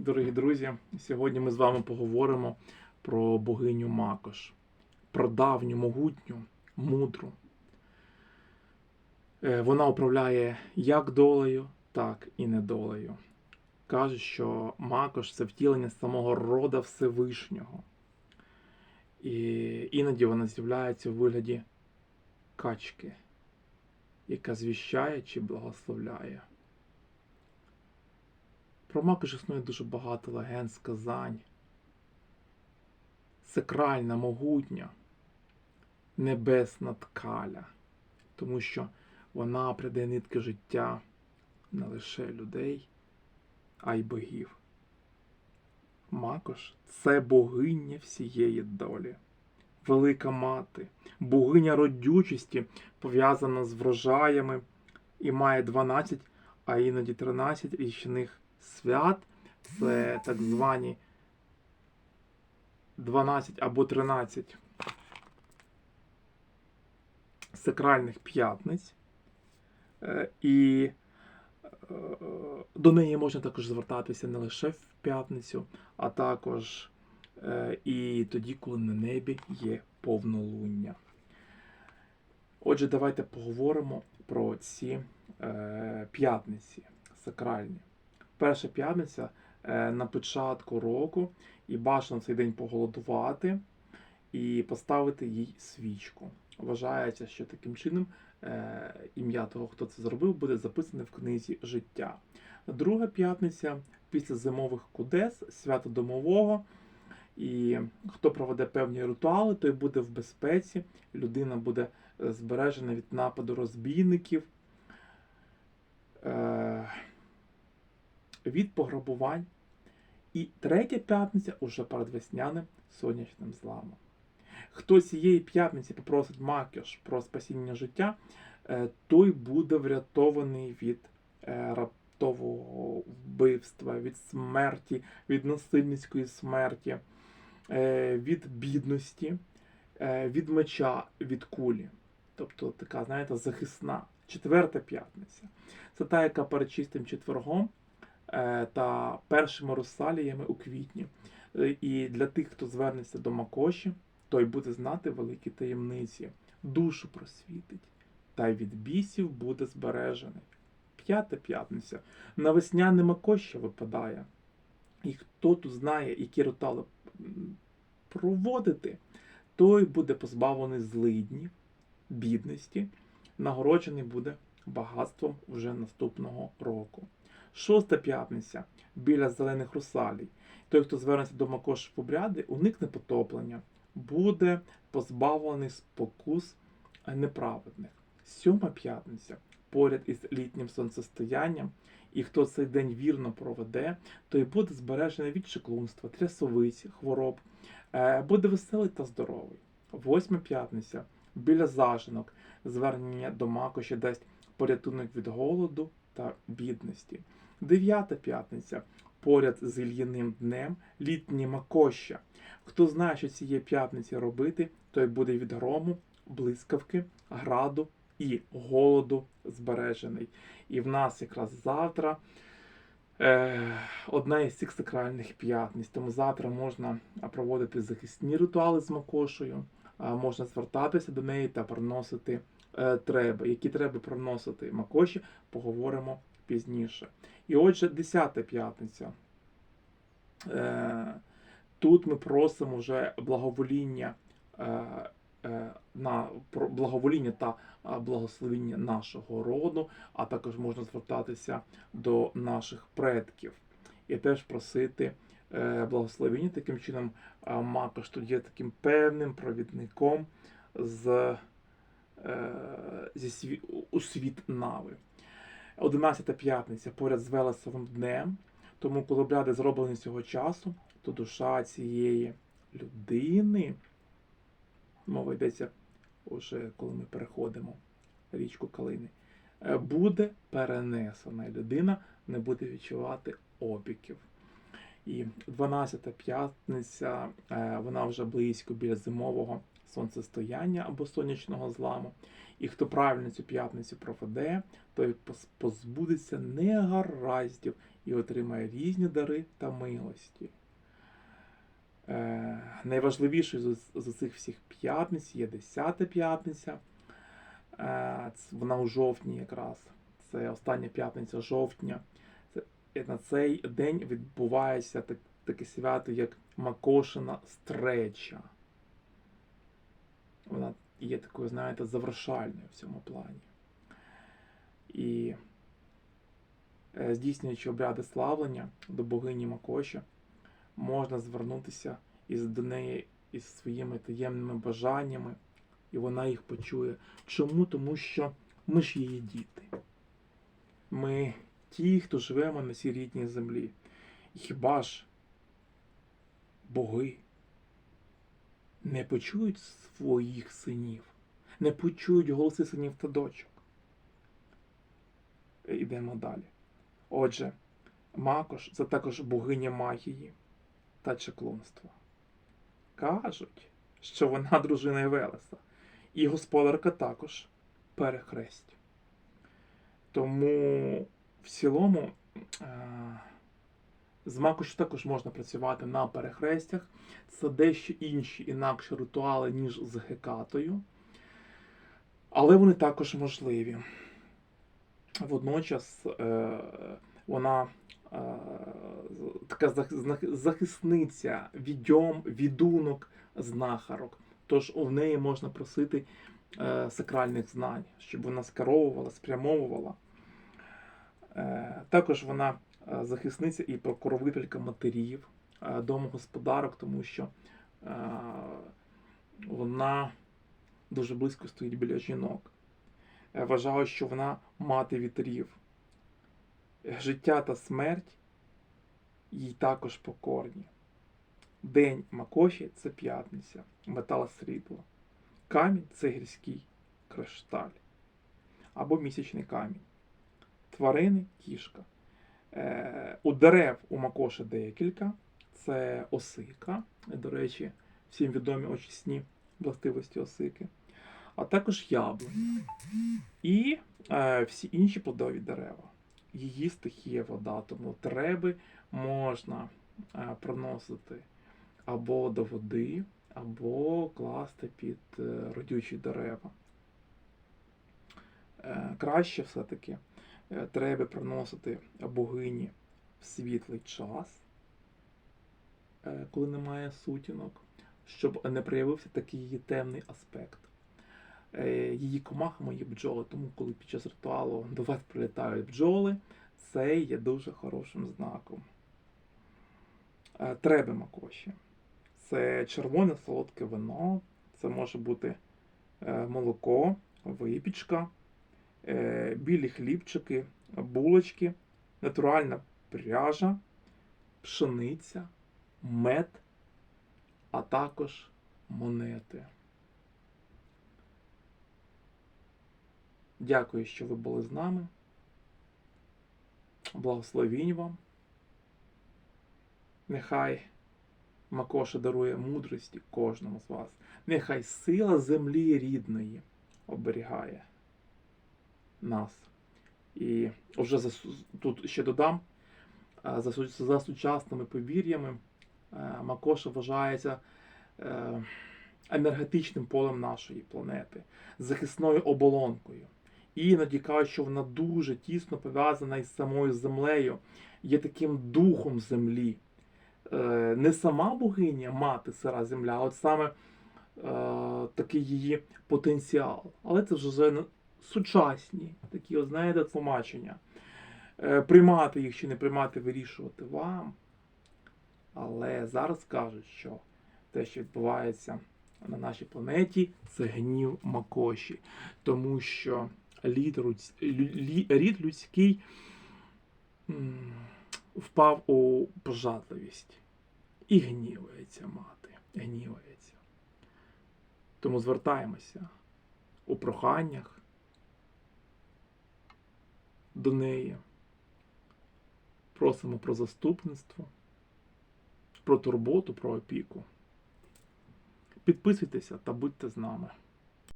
Дорогі друзі, сьогодні ми з вами поговоримо про богиню Макош, про давню, могутню, мудру. Е, Вона управляє як долею, так і недолею. Кажуть, що Макош це втілення самого рода Всевишнього. І іноді вона з'являється у вигляді качки, яка звіщає чи благословляє. Про Макош існує дуже багато легенд, сказань. Сакральна, могутня, небесна ткаля, тому що вона придає нитки життя не лише людей, а й богів. Макош це богиня всієї долі, велика мати, богиня родючості, пов'язана з врожаями і має 12, а іноді 13 річних свят. Це так звані 12 або 13 сакральних п'ятниць. Е, І е, до неї можна також звертатися не лише в п'ятницю, а також е, і тоді, коли на небі є повнолуння. Отже, давайте поговоримо про ці п'ятниці сакральні. Перша п'ятниця е, на початку року, і бажано цей день поголодувати і поставити їй свічку. Вважається, що таким чином е, ім'я того, хто це зробив, буде записане в книзі життя. Друга п'ятниця після зимових кудес, свято домового. І хто проведе певні ритуали, той буде в безпеці, людина буде е, збережена від нападу розбійників, від пограбувань. І третя п'ятниця уже перед весняним сонячним зламом. Хто цієї п'ятниці попросить Макіш про спасіння життя, е, той буде врятований від е, раптового вбивства, від смерті, від насильницької смерті, е, від бідності, від меча, від кулі. Тобто така, знаєте, захисна четверта п'ятниця. Це та, яка перед чистим четвергом та першими розсаліями у квітні. Е, І для тих, хто звернеться до Макоші, той буде знати великі таємниці, душу просвітить, та й від бісів буде збережений. П'ята п'ятниця. На весняне випадає. І хто тут знає, які ритуали м, проводити, той буде позбавлений злиднів, бідності, нагороджений буде багатством вже наступного року. Шоста п'ятниця біля зелених русалій. Той, хто звернеться до Макош в обряди, уникне потоплення, буде позбавлений спокус неправедних. Сьома п'ятниця поряд із літнім сонцестоянням, і хто цей день вірно проведе, той буде збережений від чеклунства, трясовиці, хвороб, е, буде веселий та здоровий. Восьма п'ятниця біля зажинок звернення до Макоші дасть порятунок від голоду та бідності. Дев'ята п'ятниця поряд з Ільїним днем літні Макоща. Хто знає, що цієї п'ятниці робити, той буде від грому, блискавки, граду і голоду збережений. І в нас якраз завтра е, одна із цих сакральних п'ятниць. Тому завтра можна проводити захисні ритуали з Макошею, можна звертатися до неї та приносити е, треба. Які треба приносити Макоші, поговоримо пізніше. І отже, 10 п'ятниця. Е, Тут ми просимо вже благовоління е, на благовоління та благословіння нашого роду, а також можна звертатися до наших предків і теж просити е, благословіння. Таким чином, Макош тут є таким певним провідником з, е, зі сві- у світ нави. 11 п'ятниця поряд з Велесовим днем. Тому, коли обряди зроблені цього часу, то душа цієї людини, мова йдеться уже коли ми переходимо річку Калини, е, буде перенесена, людина не буде відчувати опіків. І 12 п'ятниця, е, вона вже близько біля зимового сонцестояння або сонячного зламу. І хто правильно цю п'ятницю проведе, той позбудеться негараздів і отримає різні дари та милості. Е, найважливішою з, цих всіх п'ятниць є 10 п'ятниця. Е, вона у жовтні якраз. Це остання п'ятниця жовтня. На цей день відбувається так, таке свято, як Макошина стреча. Вона є такою, знаєте, завершальною в цьому плані. І е, здійснюючи обряди славлення до богині Макоші, можна звернутися із до неї із своїми таємними бажаннями, і вона їх почує. Чому? Тому що ми ж її діти. Ми ті, хто живемо на цій рідній землі. І хіба ж боги не почують своїх синів, не почують голоси синів та дочок? Ідемо далі. Отже, Макош це також богиня магії та чеклунства. Кажуть, що вона дружина Велеса, і господарка також перехресть. Тому в цілому е, з Макош також можна працювати на перехрестях. Це дещо інші інакші ритуали, ніж з Гекатою. Але вони також можливі. Водночас е, вона е, така зах- захисниця, відьом, відунок, знахарок. Тож у неї можна просити сакральних знань, щоб вона скеровувала, спрямовувала. Е, також вона е, захисниця і покровителька матерів, е, домогосподарок, тому що вона дуже близько стоїть біля жінок. Вважаю, що вона мати вітрів. Життя та смерть їй також покорні. День Макоші це п'ятниця, метал срібло. Камінь це гірський кришталь або місячний камінь. Тварини кішка. Е, у дерев у Макоші декілька. Це осика. До речі, всім відомі очисні властивості осики. А також яблуні. І е, всі інші плодові дерева. Її стихія вода, тому треби можна е, проносити або до води, або класти під е, родючі дерева. Е, краще все-таки треба приносити богині в світлий час, е, коли немає сутінок, щоб не проявився такий її темний аспект. Е, Її комахами є бджоли, тому коли під час ритуалу до вас прилітають бджоли, це є дуже хорошим знаком. Е, Треби макоші. Це червоне солодке вино, це може бути е, молоко, випічка, е, білі хлібчики, булочки, натуральна пряжа, пшениця, мед, а також монети. Дякую, що ви були з нами. Благословінь вам. Нехай Макоша дарує мудрості кожному з вас. Нехай сила землі рідної оберігає нас. І вже тут ще додам, за, за сучасними повір'ями е, Макоша вважається е, енергетичним полем нашої планети, захисною оболонкою. Іноді кажуть, що вона дуже тісно пов'язана із самою землею, є таким духом землі. Е, Не сама богиня, мати сира земля, а от саме е, такий її потенціал. Але це вже сучасні такі, от, знаєте, тлумачення. Е, Приймати їх чи не приймати, вирішувати вам. Але зараз кажуть, що те, що відбувається на нашій планеті, це гнів Макоші. Тому що рід людський впав у пожадливість. І гнівається мати. Гнівається. Тому звертаємося у проханнях до неї. Просимо про заступництво, про турботу, про опіку. Підписуйтеся та будьте з нами.